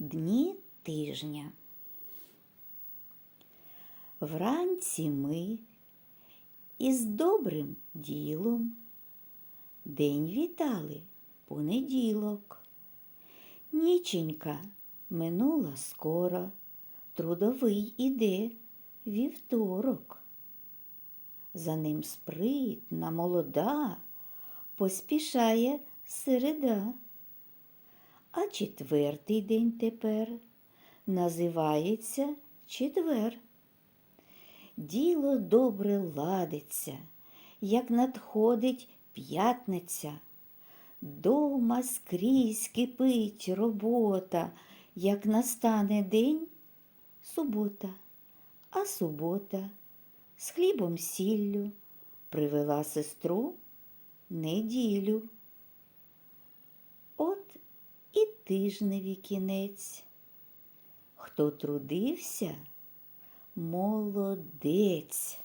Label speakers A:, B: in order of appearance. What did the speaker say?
A: дні тижня. Вранці ми із добрим ділом день вітали понеділок. Ніченька минула скоро, трудовий іде вівторок. За ним спритна, молода, поспішає середа. А четвертий день тепер називається четвер. Діло добре ладиться, як надходить п'ятниця. Дома скрізь кипить робота, як настане день субота, а субота з хлібом сіллю привела сестру неділю. Тижневі кінець. Хто трудився, молодець.